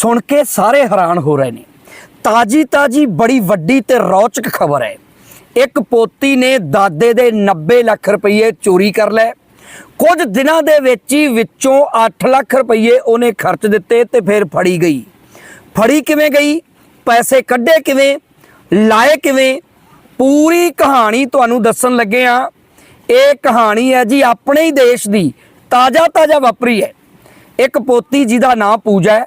ਸੁਣ ਕੇ ਸਾਰੇ ਹੈਰਾਨ ਹੋ ਰਹੇ ਨੇ। ਤਾਜੀ ਤਾਜੀ ਬੜੀ ਵੱਡੀ ਤੇ ਰੌਚਕ ਖਬਰ ਹੈ। ਇੱਕ ਪੋਤੀ ਨੇ ਦਾਦੇ ਦੇ 90 ਲੱਖ ਰੁਪਏ ਚੋਰੀ ਕਰ ਲਏ। ਕੁਝ ਦਿਨਾਂ ਦੇ ਵਿੱਚ ਹੀ ਵਿੱਚੋਂ 8 ਲੱਖ ਰੁਪਏ ਉਹਨੇ ਖਰਚ ਦਿੱਤੇ ਤੇ ਫਿਰ ਫੜੀ ਗਈ। ਫੜੀ ਕਿਵੇਂ ਗਈ? ਪੈਸੇ ਕੱਢੇ ਕਿਵੇਂ? ਲਾਏ ਕਿਵੇਂ? ਪੂਰੀ ਕਹਾਣੀ ਤੁਹਾਨੂੰ ਦੱਸਣ ਲੱਗੇ ਆ ਇਹ ਕਹਾਣੀ ਹੈ ਜੀ ਆਪਣੇ ਹੀ ਦੇਸ਼ ਦੀ ਤਾਜ਼ਾ ਤਾਜ਼ਾ ਵਾਪਰੀ ਹੈ। ਇੱਕ ਪੋਤੀ ਜਿਹਦਾ ਨਾਂ ਪੂਜਾ ਹੈ।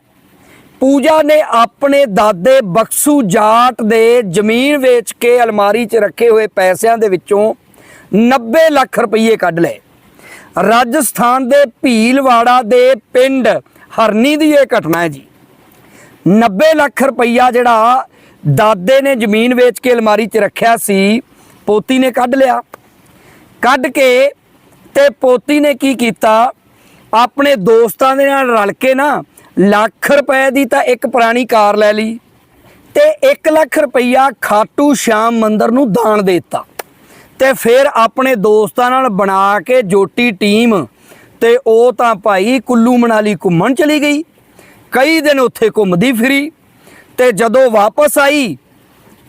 ਪੂਜਾ ਨੇ ਆਪਣੇ ਦਾਦੇ ਬਖਸ਼ੂ ਜਾਟ ਦੇ ਜ਼ਮੀਨ ਵੇਚ ਕੇ ਅਲਮਾਰੀ 'ਚ ਰੱਖੇ ਹੋਏ ਪੈਸਿਆਂ ਦੇ ਵਿੱਚੋਂ 90 ਲੱਖ ਰੁਪਏ ਕੱਢ ਲਏ। ਰਾਜਸਥਾਨ ਦੇ ਭੀਲਵਾੜਾ ਦੇ ਪਿੰਡ ਹਰਨੀ ਦੀ ਇਹ ਘਟਨਾ ਹੈ ਜੀ। 90 ਲੱਖ ਰੁਪਈਆ ਜਿਹੜਾ ਦਾਦੇ ਨੇ ਜ਼ਮੀਨ ਵੇਚ ਕੇ ਅਲਮਾਰੀ 'ਚ ਰੱਖਿਆ ਸੀ, ਪੋਤੀ ਨੇ ਕੱਢ ਲਿਆ। ਕੱਢ ਕੇ ਤੇ ਪੋਤੀ ਨੇ ਕੀ ਕੀਤਾ? ਆਪਣੇ ਦੋਸਤਾਂ ਦੇ ਨਾਲ ਰਲ ਕੇ ਨਾ ਲੱਖ ਰੁਪਏ ਦੀ ਤਾਂ ਇੱਕ ਪੁਰਾਣੀ ਕਾਰ ਲੈ ਲਈ ਤੇ 1 ਲੱਖ ਰੁਪਈਆ ਖਾਟੂ ਸ਼ਾਮ ਮੰਦਰ ਨੂੰ ਦਾਨ ਦੇ ਦਿੱਤਾ। ਤੇ ਫਿਰ ਆਪਣੇ ਦੋਸਤਾਂ ਨਾਲ ਬਣਾ ਕੇ ਜੋਟੀ ਟੀਮ ਤੇ ਉਹ ਤਾਂ ਭਾਈ ਕੁੱਲੂ ਮਨਾਲੀ ਘੁੰਮਣ ਚਲੀ ਗਈ। ਕਈ ਦਿਨ ਉੱਥੇ ਘੁੰਮਦੀ ਫਿਰੀ ਤੇ ਜਦੋਂ ਵਾਪਸ ਆਈ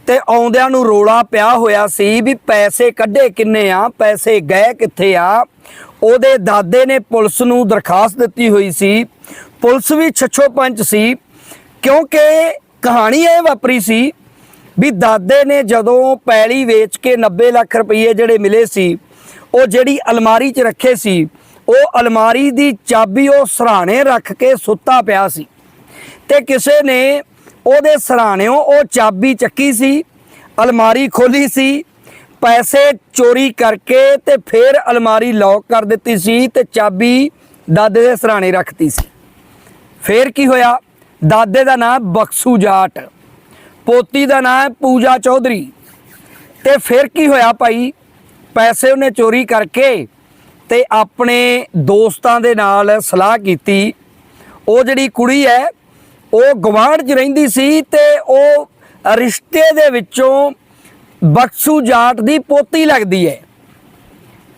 ਤੇ ਆਉਂਦਿਆਂ ਨੂੰ ਰੋਲਾ ਪਿਆ ਹੋਇਆ ਸੀ ਵੀ ਪੈਸੇ ਕੱਢੇ ਕਿੰਨੇ ਆ, ਪੈਸੇ ਗਏ ਕਿੱਥੇ ਆ ਉਹਦੇ ਦਾਦੇ ਨੇ ਪੁਲਿਸ ਨੂੰ ਦਰਖਾਸਤ ਦਿੱਤੀ ਹੋਈ ਸੀ। ਪੁਲਿਸ ਵੀ ਛੱਛੋ ਪੰਚ ਸੀ, ਕਿਉਂਕਿ ਕਹਾਣੀ ਇਹ ਵਾਪਰੀ ਸੀ ਵੀ ਦਾਦੇ ਨੇ ਜਦੋਂ ਪੈਲੀ ਵੇਚ ਕੇ 90 ਲੱਖ ਰੁਪਏ ਜਿਹੜੇ ਮਿਲੇ ਸੀ, ਉਹ ਜਿਹੜੀ ਅਲਮਾਰੀ 'ਚ ਰੱਖੇ ਸੀ, ਉਹ ਅਲਮਾਰੀ ਦੀ ਚਾਬੀ ਉਹ ਸਰਾਣੇ ਰੱਖ ਕੇ ਸੁੱਤਾ ਪਿਆ ਸੀ। ਤੇ ਕਿਸੇ ਨੇ ਉਹਦੇ ਸਰਾਣਿਓਂ ਉਹ ਚਾਬੀ ਚੱਕੀ ਸੀ, ਅਲਮਾਰੀ ਖੋਲੀ ਸੀ ਪੈਸੇ ਚੋਰੀ ਕਰਕੇ ਤੇ ਫਿਰ ਅਲਮਾਰੀ ਲੌਕ ਕਰ ਦਿੱਤੀ ਸੀ ਤੇ ਚਾਬੀ ਦਾਦੇ ਦੇ ਸਰਾਣੇ ਰੱਖਤੀ ਸੀ। ਫਿਰ ਕੀ ਹੋਇਆ? ਦਾਦੇ ਦਾ ਨਾਮ ਬਖਸ਼ੂ ਜਾਟ, ਪੋਤੀ ਦਾ ਨਾਮ ਪੂਜਾ ਚੌਧਰੀ। ਤੇ ਫਿਰ ਕੀ ਹੋਇਆ ਭਾਈ? ਪੈਸੇ ਉਹਨੇ ਚੋਰੀ ਕਰਕੇ ਤੇ ਆਪਣੇ ਦੋਸਤਾਂ ਦੇ ਨਾਲ ਸਲਾਹ ਕੀਤੀ। ਉਹ ਜਿਹੜੀ ਕੁੜੀ ਹੈ, ਉਹ ਗਵਾਂਢ 'ਚ ਰਹਿੰਦੀ ਸੀ ਤੇ ਉਹ ਰਿਸ਼ਤੇ ਦੇ ਵਿੱਚੋਂ ਬਖਸ਼ੂ ਜਾਟ ਦੀ ਪੋਤੀ ਲੱਗਦੀ ਹੈ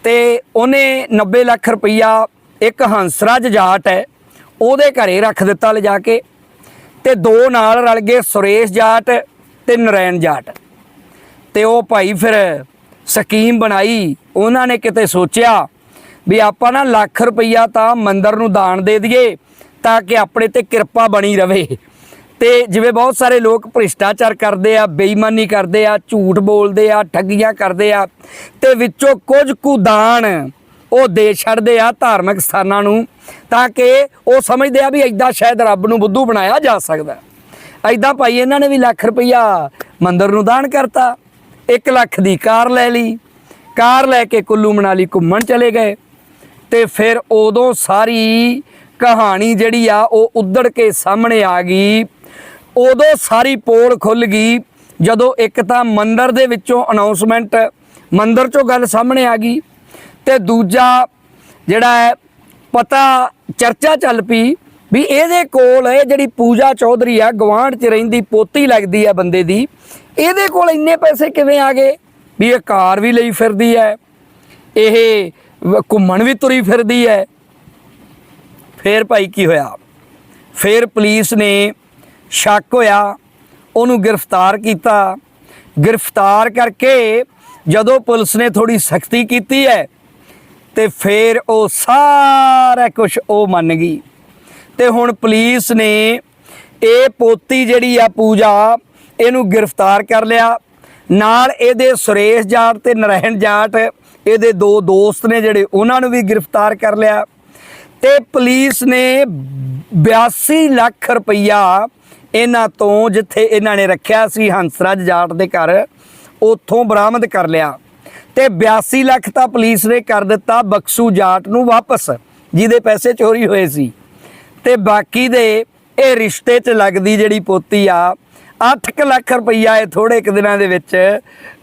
ਤੇ ਉਹਨੇ 90 ਲੱਖ ਰੁਪਈਆ ਇੱਕ ਹੰਸਰਾਜ ਜਾਟ ਹੈ ਉਹਦੇ ਘਰੇ ਰੱਖ ਦਿੱਤਾ ਲਿਜਾ ਕੇ ਤੇ ਦੋ ਨਾਲ ਰਲ ਗਏ ਸੁਰੇਸ਼ ਜਾਟ ਤੇ ਨਰੈਣ ਜਾਟ। ਤੇ ਉਹ ਭਾਈ ਫਿਰ ਸਕੀਮ ਬਣਾਈ, ਉਹਨਾਂ ਨੇ ਕਿਤੇ ਸੋਚਿਆ ਵੀ ਆਪਾਂ ਨਾ ਲੱਖ ਰੁਪਈਆ ਤਾਂ ਮੰਦਰ ਨੂੰ ਦਾਨ ਦੇ ਦਈਏ ਤਾਂ ਕਿ ਆਪਣੇ ਤੇ ਕਿਰਪਾ ਬਣੀ ਰਵੇ। ਤੇ ਜਿਵੇਂ ਬਹੁਤ ਸਾਰੇ ਲੋਕ ਭ੍ਰਿਸ਼ਟਾਚਾਰ ਕਰਦੇ ਆ, ਬੇਈਮਾਨੀ ਕਰਦੇ ਆ, ਝੂਠ ਬੋਲਦੇ ਆ, ਠੱਗੀਆਂ ਕਰਦੇ ਆ, ਤੇ ਵਿੱਚੋਂ ਕੁਝ ਕੁ ਦਾਨ ਉਹ ਦੇ ਛੱਡਦੇ ਆ ਧਾਰਮਿਕ ਸਥਾਨਾਂ ਨੂੰ, ਤਾਂ ਕਿ ਉਹ ਸਮਝਦੇ ਆ ਵੀ ਐਦਾਂ ਸ਼ਾਇਦ ਰੱਬ ਨੂੰ ਬੁੱਧੂ ਬਣਾਇਆ ਜਾ ਸਕਦਾ। ਐਦਾਂ ਭਾਈ ਇਹਨਾਂ ਨੇ ਵੀ ਲੱਖ ਰੁਪਈਆ ਮੰਦਰ ਨੂੰ ਦਾਨ ਕਰਤਾ 1 ਲੱਖ ਦੀ ਕਾਰ ਲੈ ਲਈ, ਕਾਰ ਲੈ ਕੇ ਕੁੱਲੂ ਮਨਾਲੀ ਘੁੰਮਣ ਚਲੇ ਗਏ, ਤੇ ਫਿਰ ਉਦੋਂ ਸਾਰੀ ਕਹਾਣੀ ਜਿਹੜੀ ਆ ਉਹ ਉੱਧੜ ਕੇ ਸਾਹਮਣੇ ਆ ਗਈ। ਉਦੋਂ ਸਾਰੀ ਪੋਲ ਖੁੱਲ ਗਈ, ਜਦੋਂ ਇੱਕ ਤਾਂ ਮੰਦਰ ਦੇ ਵਿੱਚੋਂ ਅਨਾਉਂਸਮੈਂਟ ਮੰਦਰ ਚੋਂ ਗੱਲ ਸਾਹਮਣੇ ਆ ਗਈ ਤੇ ਦੂਜਾ ਜਿਹੜਾ ਹੈ, ਪਤਾ ਚਰਚਾ ਚੱਲ ਪਈ ਵੀ ਇਹਦੇ ਕੋਲ ਇਹ ਜਿਹੜੀ ਪੂਜਾ ਚੌਧਰੀ ਆ ਗਵਾਂਢ 'ਚ ਰਹਿੰਦੀ, ਪੋਤੀ ਲੱਗਦੀ ਆ ਬੰਦੇ ਦੀ, ਇਹਦੇ ਕੋਲ ਇੰਨੇ ਪੈਸੇ ਕਿਵੇਂ ਆ ਗਏ? ਵੀ ਇਹ ਕਾਰ ਵੀ ਲਈ ਫਿਰਦੀ ਹੈ, ਇਹ ਘੁੰਮਣ ਵੀ ਤੁਰੀ ਫਿਰਦੀ ਹੈ। ਫੇਰ ਭਾਈ ਕੀ ਹੋਇਆ? ਫੇਰ ਪੁਲਿਸ ਨੇ ਸ਼ੱਕ ਹੋਇਆ, ਉਹਨੂੰ ਗ੍ਰਿਫਤਾਰ ਕੀਤਾ। ਗ੍ਰਿਫਤਾਰ ਕਰਕੇ ਜਦੋਂ ਪੁਲਿਸ ਨੇ ਥੋੜੀ ਸਖਤੀ ਕੀਤੀ ਹੈ, ਤੇ ਫੇਰ ਉਹ ਸਾਰਾ ਕੁਝ ਉਹ ਮੰਨ ਗਈ। ਤੇ ਹੁਣ ਪੁਲਿਸ ਨੇ ਇਹ ਪੋਤੀ ਜਿਹੜੀ ਆ ਪੂਜਾ, ਇਹਨੂੰ ਗ੍ਰਿਫਤਾਰ ਕਰ ਲਿਆ। ਨਾਲ ਇਹਦੇ ਸੁਰੇਸ਼ ਜਾਟ ਤੇ ਨਰੈਣ ਜਾਟ, ਇਹਦੇ ਦੋ ਦੋਸਤ ਨੇ ਜਿਹੜੇ, ਉਹਨਾਂ ਨੂੰ ਵੀ ਗ੍ਰਿਫਤਾਰ ਕਰ ਲਿਆ। ਤੇ ਪੁਲਿਸ ਨੇ 82 ਲੱਖ ਰੁਪਈਆ ਇਹਨਾਂ ਤੋਂ ਜਿੱਥੇ ਇਹਨਾਂ ਨੇ ਰੱਖਿਆ ਸੀ ਹੰਸਰਾਜ ਜਾਟ ਦੇ ਘਰ, ਉੱਥੋਂ ਬਰਾਮਦ ਕਰ ਲਿਆ। ਤੇ 82 ਲੱਖ ਤਾਂ ਪੁਲਿਸ ਨੇ ਕਰ ਦਿੱਤਾ ਬਖਸ਼ੂ ਜਾਟ ਨੂੰ ਵਾਪਸ, ਜਿਹਦੇ ਪੈਸੇ ਚੋਰੀ ਹੋਏ ਸੀ। ਤੇ ਬਾਕੀ ਦੇ ਇਹ ਰਿਸ਼ਤੇ 'ਚ ਲੱਗਦੀ ਜਿਹੜੀ ਪੋਤੀ ਆ 8 ਲੱਖ ਰੁਪਈਆ ਇਹ ਥੋੜੇ ਕੁ ਦਿਨਾਂ ਦੇ ਵਿੱਚ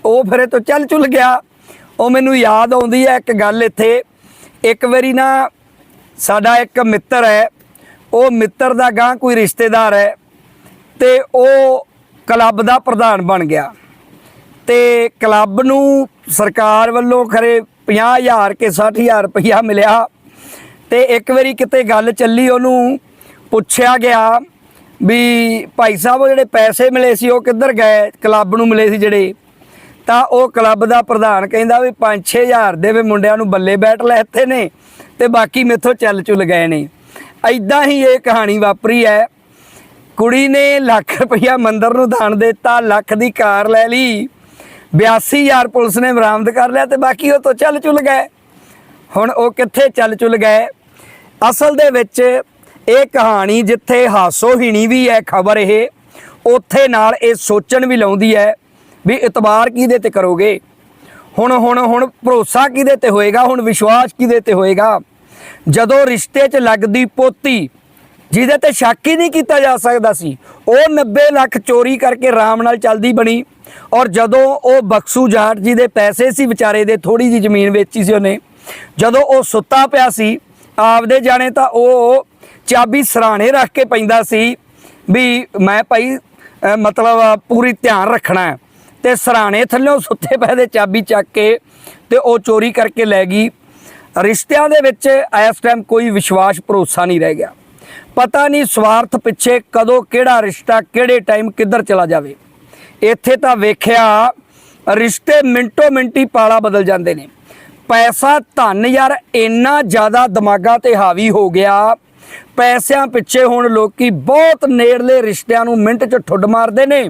ਉਹ ਫਿਰ ਇਹ ਤੋਂ ਚੱਲ ਚੁੱਲ ਗਿਆ। ਉਹ ਮੈਨੂੰ ਯਾਦ ਆਉਂਦੀ ਹੈ ਇੱਕ ਗੱਲ ਇੱਥੇ। ਇੱਕ ਵਾਰੀ ਨਾ ਸਾਡਾ ਇੱਕ ਮਿੱਤਰ ਹੈ, ਉਹ ਮਿੱਤਰ ਦਾ ਗਾਂ ਕੋਈ ਰਿਸ਼ਤੇਦਾਰ ਹੈ ਤੇ ਉਹ ਕਲੱਬ ਦਾ ਪ੍ਰਧਾਨ ਬਣ ਗਿਆ। ਤੇ ਕਲੱਬ ਨੂੰ ਸਰਕਾਰ ਵੱਲੋਂ ਖਰੇ 50000 ਕੇ 60000 ਰੁਪਇਆ ਮਿਲਿਆ। ਤੇ ਇੱਕ ਵਾਰੀ ਕਿਤੇ ਗੱਲ ਚੱਲੀ ਉਹਨੂੰ, ਪੁੱਛਿਆ ਗਿਆ ਵੀ ਭਾਈ ਸਾਹਿਬ ਉਹ ਜਿਹੜੇ ਪੈਸੇ ਮਿਲੇ ਸੀ, ਉਹ ਕਿੱਧਰ ਗਏ? ਕਲੱਬ ਨੂੰ ਮਿਲੇ ਸੀ ਜਿਹੜੇ। ਤਾਂ ਉਹ ਕਲੱਬ ਦਾ ਪ੍ਰਧਾਨ ਕਹਿੰਦਾ ਵੀ 5-6000 ਦੇ ਵੀ ਮੁੰਡਿਆਂ ਨੂੰ ਬੱਲੇ ਬੈਠ ਲੈ ਇੱਥੇ ਨੇ ਤੇ ਬਾਕੀ ਮੇਥੋਂ ਚੱਲ ਚੁੱਲ ਗਏ ਨੇ। ਐਦਾਂ ਹੀ ਇਹ ਕਹਾਣੀ ਵਾਪਰੀ ਹੈ। ਕੁੜੀ ਨੇ ਲੱਖ ਰੁਪਇਆ ਮੰਦਰ ਨੂੰ ਦਾਨ ਦਿੱਤਾ, ਲੱਖ ਦੀ ਕਾਰ ਲੈ ਲਈ। 82000 ਪੁਲਿਸ ਨੇ ਬਰਾਮਦ ਕਰ ਲਿਆ ਤੇ ਬਾਕੀ ਉਹ ਤੋਂ ਚੱਲ ਚੁੱਲ ਗਏ। ਹੁਣ ਉਹ ਕਿੱਥੇ ਚੱਲ ਚੁੱਲ ਗਏ? ਅਸਲ ਦੇ ਵਿੱਚ ਇਹ ਕਹਾਣੀ ਜਿੱਥੇ ਹਾਸੋਹੀਣੀ ਵੀ ਹੈ ਖਬਰ ਇਹ, ਉੱਥੇ ਨਾਲ ਇਹ ਸੋਚਣ ਵੀ ਲਾਉਂਦੀ ਹੈ ਵੀ ਇਤਬਾਰ ਕਿਹਦੇ ਤੇ ਕਰੋਗੇ? ਹੁਣ ਹੁਣ ਹੁਣ ਭਰੋਸਾ ਕਿਹਦੇ ਤੇ ਹੋਏਗਾ? ਹੁਣ ਵਿਸ਼ਵਾਸ ਕਿਹਦੇ ਤੇ ਹੋਏਗਾ? ਜਦੋਂ ਰਿਸ਼ਤੇ 'ਚ ਲੱਗਦੀ ਪੋਤੀ ਜਿਹਦੇ ਤੇ ਸ਼ੱਕ ਹੀ ਨਹੀਂ ਕੀਤਾ ਜਾ ਸਕਦਾ ਸੀ। ਉਹ 90 ਲੱਖ ਚੋਰੀ ਕਰਕੇ ਆਰਾਮ ਨਾਲ ਚੱਲਦੀ ਬਣੀ ਔਰ ਜਦੋਂ ਉਹ ਬਖਸ਼ੂ ਜਾਟ ਜੀ ਦੇ ਪੈਸੇ ਸੀ ਵਿਚਾਰੇ ਦੇ ਥੋੜੀ ਜੀ ਜ਼ਮੀਨ ਵੇਚੀ ਸੀ ਉਹਨੇ, ਜਦੋਂ ਉਹ ਸੁੱਤਾ ਪਿਆ ਸੀ, ਆਪਦੇ ਜਾਣੇ ਤਾਂ ਉਹ ਚਾਬੀ ਸਰਾਣੇ ਰੱਖ ਕੇ ਪੈਂਦਾ ਸੀ ਵੀ ਮੈਂ ਭਾਈ ਮਤਲਬ ਪੂਰੀ ਧਿਆਨ ਰੱਖਣਾ ਹੈ। ਤੇ ਸਰਾਣੇ ਥੱਲੇ ਸੁੱਤੇ ਪਏ ਦੇ ਚਾਬੀ ਚੱਕ ਕੇ ਤੇ ਉਹ ਚੋਰੀ ਕਰਕੇ ਲੈ ਗਈ। ਰਿਸ਼ਤਿਆਂ ਦੇ ਵਿੱਚ ਇਸ ਟਾਈਮ ਕੋਈ ਵਿਸ਼ਵਾਸ, ਭਰੋਸਾ ਨਹੀਂ ਰਹਿ ਗਿਆ। ਪਤਾ ਨਹੀਂ ਸਵਾਰਥ ਪਿੱਛੇ ਕਦੋਂ ਕਿਹੜਾ ਰਿਸ਼ਤਾ ਕਿਹੜੇ ਟਾਈਮ ਕਿੱਧਰ ਚਲਾ ਜਾਵੇ। ਇੱਥੇ ਤਾਂ ਵੇਖਿਆ ਰਿਸ਼ਤੇ ਮਿੰਟੋ ਮਿੰਟੀ ਪਾਲਾ ਬਦਲ ਜਾਂਦੇ ਨੇ। ਪੈਸਾ ਧਨ ਯਾਰ ਇੰਨਾ ਜ਼ਿਆਦਾ ਦਿਮਾਗਾਂ ਤੇ ਹਾਵੀ ਹੋ ਗਿਆ। ਪੈਸਿਆਂ ਪਿੱਛੇ ਹੁਣ ਲੋਕੀ ਬਹੁਤ ਨੇੜਲੇ ਰਿਸ਼ਤਿਆਂ ਨੂੰ ਮਿੰਟ 'ਚ ਠੁੱਡ ਮਾਰਦੇ ਨੇ।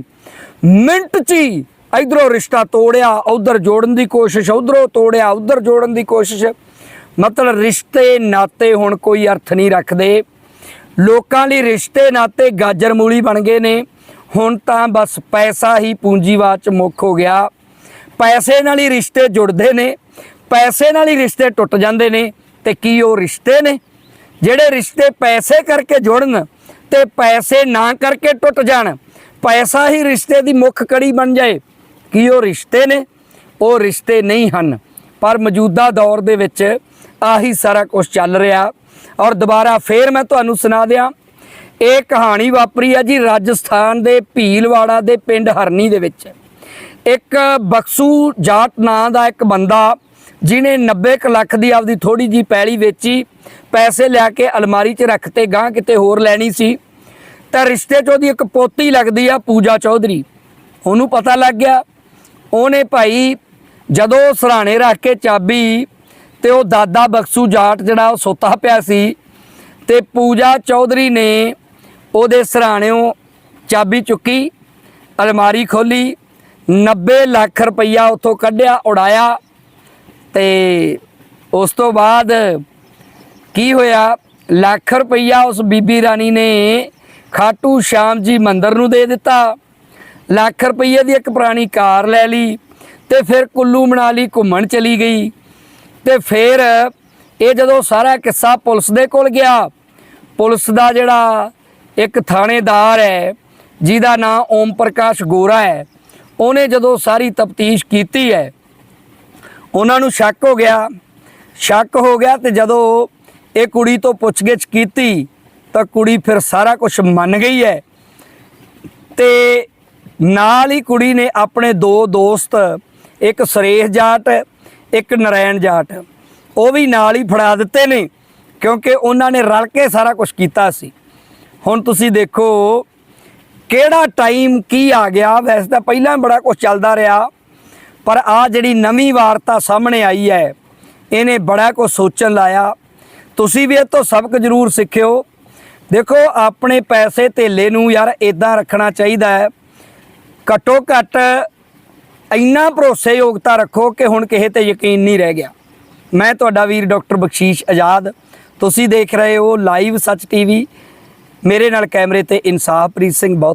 ਮਿੰਟ 'ਚ ਹੀ ਇਧਰੋਂ ਰਿਸ਼ਤਾ ਤੋੜਿਆ, ਉਧਰ ਜੋੜਨ ਦੀ ਕੋਸ਼ਿਸ਼, ਉਧਰੋਂ ਤੋੜਿਆ, ਉਧਰ ਜੋੜਨ ਦੀ ਕੋਸ਼ਿਸ਼। ਮਤਲਬ ਰਿਸ਼ਤੇ ਨਾਤੇ ਹੁਣ ਕੋਈ ਅਰਥ ਨਹੀਂ ਰੱਖਦੇ। ਲੋਕਾਂ ਲਈ ਰਿਸ਼ਤੇ ਨਾਤੇ ਗਾਜਰ ਮੂਲੀ ਬਣ ਗਏ ਨੇ। ਹੁਣ ਤਾਂ ਬਸ ਪੈਸਾ ਹੀ ਪੂੰਜੀਵਾਦ ਚ ਮੁੱਖ ਹੋ ਗਿਆ। ਪੈਸੇ ਨਾਲ ਹੀ ਰਿਸ਼ਤੇ ਜੁੜਦੇ ਨੇ। ਪੈਸੇ ਨਾਲ ਹੀ ਰਿਸ਼ਤੇ ਟੁੱਟ ਜਾਂਦੇ ਨੇ। ਤੇ ਕੀ ਉਹ ਰਿਸ਼ਤੇ ਨੇ? ਜਿਹੜੇ ਰਿਸ਼ਤੇ ਪੈਸੇ ਕਰਕੇ ਜੁੜਨ ਤੇ ਪੈਸੇ ਨਾ ਕਰਕੇ ਟੁੱਟ ਜਾਣ, ਪੈਸਾ ਹੀ ਰਿਸ਼ਤੇ ਦੀ ਮੁੱਖ ਕੜੀ ਬਣ ਜਾਏ, ਕੀ ਉਹ ਰਿਸ਼ਤੇ ਨੇ? ਉਹ ਰਿਸ਼ਤੇ ਨਹੀਂ ਹਨ। ਪਰ ਮੌਜੂਦਾ ਦੌਰ ਦੇ ਵਿੱਚ ਆਹੀ ਸਾਰਾ ਕੁਝ ਚੱਲ ਰਿਹਾ। ਔਰ ਦੁਬਾਰਾ ਫੇਰ ਮੈਂ ਤੁਹਾਨੂੰ ਸੁਣਾ ਦਿਆਂ, ਇਹ ਕਹਾਣੀ ਵਾਪਰੀ ਆ ਜੀ ਰਾਜਸਥਾਨ ਦੇ ਭੀਲਵਾੜਾ ਦੇ ਪਿੰਡ ਹਰਨੀ ਦੇ ਵਿੱਚ। ਇੱਕ ਬਖਸ਼ੂ ਜਾਟ ਨਾਂ ਦਾ ਇੱਕ ਬੰਦਾ ਜਿਨੇ 90 ਕੁ ਲੱਖ ਦੀ ਆਪਦੀ ਥੋੜੀ ਜੀ ਪੈਲੀ ਵੇਚੀ, ਪੈਸੇ ਲਿਆ ਕੇ ਅਲਮਾਰੀ 'ਚ ਰੱਖ 'ਤੇ ਗਾਂ ਕਿਤੇ ਹੋਰ ਲੈਣੀ ਸੀ। ਤਾਂ ਰਿਸ਼ਤੇ 'ਚ ਉਹਦੀ ਇੱਕ ਪੋਤੀ ਲੱਗਦੀ ਆ ਪੂਜਾ ਚੌਧਰੀ। ਉਹਨੂੰ ਪਤਾ ਲੱਗ ਗਿਆ, ਉਹਨੇ ਭਾਈ ਜਦੋਂ ਸਰਾਣੇ ਰੱਖ ਕੇ ਚਾਬੀ ਤੇ ਉਹ ਦਾਦਾ ਬਖਸ਼ੂ ਜਾਟ ਜਿਹੜਾ ਉਹ ਸੁੱਤਾ ਪਿਆ ਸੀ ਤੇ ਪੂਜਾ ਚੌਧਰੀ ਨੇ ਉਹਦੇ ਸਰਾਣਿਓਂ ਚਾਬੀ ਚੁੱਕੀ, ਅਲਮਾਰੀ ਖੋਲੀ 90 ਲੱਖ ਰੁਪਈਆ ਉੱਥੋਂ ਕੱਢਿਆ, ਉਡਾਇਆ ਤੇ ਉਸ ਤੋਂ ਬਾਅਦ ਕੀ ਹੋਇਆ? ਲੱਖ ਰੁਪਈਆ ਉਸ ਬੀਬੀ ਰਾਣੀ ਨੇ ਖਾਟੂ ਸ਼ਾਮ ਜੀ ਮੰਦਰ ਨੂੰ ਦੇ ਦਿੱਤਾ। ਲੱਖ ਰੁਪਈਏ ਦੀ ਇੱਕ ਪੁਰਾਣੀ ਕਾਰ ਲੈ ਲਈ ਤੇ ਫਿਰ ਕੁੱਲੂ ਮਨਾਲੀ ਘੁੰਮਣ ਚਲੀ ਗਈ। ਤੇ ਫਿਰ ਇਹ ਜਦੋਂ ਸਾਰਾ ਕਿੱਸਾ ਪੁਲਿਸ ਦੇ ਕੋਲ ਗਿਆ, ਪੁਲਿਸ ਦਾ ਜਿਹੜਾ ਇੱਕ ਥਾਣੇਦਾਰ ਹੈ, ਜਿਹਦਾ ਨਾਮ ਓਮ ਪ੍ਰਕਾਸ਼ ਗੋਰਾ ਹੈ, ਉਹਨੇ ਜਦੋਂ ਸਾਰੀ ਤਫਤੀਸ਼ ਕੀਤੀ ਹੈ, ਉਹਨਾਂ ਨੂੰ ਸ਼ੱਕ ਹੋ ਗਿਆ। ਸ਼ੱਕ ਹੋ ਗਿਆ ਤੇ ਜਦੋਂ ਇਹ ਕੁੜੀ ਤੋਂ ਪੁੱਛਗਿੱਛ ਕੀਤੀ, ਤਾਂ ਕੁੜੀ ਫਿਰ ਸਾਰਾ ਕੁਝ ਮੰਨ ਗਈ ਹੈ। ਤੇ ਨਾਲ ਹੀ ਕੁੜੀ ਨੇ ਆਪਣੇ ਦੋ ਦੋਸਤ, ਇੱਕ ਸੁਰੇਸ਼ ਜਾਟ ਇੱਕ ਨਰੈਣ ਜਾਟ। ਉਹ ਵੀ ਨਾਲ ਹੀ ਫੜਾ ਦਿੱਤੇ ਨੇ, ਕਿਉਂਕਿ ਉਹਨਾਂ ਨੇ ਰਲ ਕੇ ਸਾਰਾ ਕੁਝ ਕੀਤਾ ਸੀ। ਹੁਣ ਤੁਸੀਂ ਦੇਖੋ, ਕਿਹੜਾ ਟਾਈਮ ਕੀ ਆ ਗਿਆ? ਵੈਸੇ ਤਾਂ ਪਹਿਲਾਂ ਬੜਾ ਕੁਝ ਚੱਲਦਾ ਰਿਹਾ, ਪਰ ਆ ਜਿਹੜੀ ਨਵੀਂ ਵਾਰਤਾ ਸਾਹਮਣੇ ਆਈ ਹੈ, ਇਹਨੇ ਬੜਾ ਕੁਝ ਸੋਚਣ ਲਾਇਆ। ਤੁਸੀਂ ਵੀ ਇਹ ਤੋਂ ਸਬਕ ਜ਼ਰੂਰ ਸਿੱਖਿਓ। ਦੇਖੋ, ਆਪਣੇ ਪੈਸੇ ਧੇਲੇ ਨੂੰ ਯਾਰ ਇਦਾਂ ਰੱਖਣਾ ਚਾਹੀਦਾ ਹੈ। ਘੱਟੋ ਘੱਟ ਇੰਨਾ ਭਰੋਸੇਯੋਗਤਾ ਰੱਖੋ ਕਿ ਹੁਣ ਕਿਸੇ ਤੇ ਯਕੀਨ ਨਹੀਂ ਰਹਿ ਗਿਆ। ਮੈਂ ਤੁਹਾਡਾ ਵੀਰ ਡਾਕਟਰ ਬਖਸ਼ੀਸ਼ ਆਜ਼ਾਦ। ਤੁਸੀਂ ਦੇਖ ਰਹੇ ਹੋ ਲਾਈਵ ਸੱਚ ਟੀਵੀ। ਮੇਰੇ ਨਾਲ ਕੈਮਰੇ ਤੇ ਇਨਸਾਫਪ੍ਰੀਤ ਸਿੰਘ ਬਹੁਤ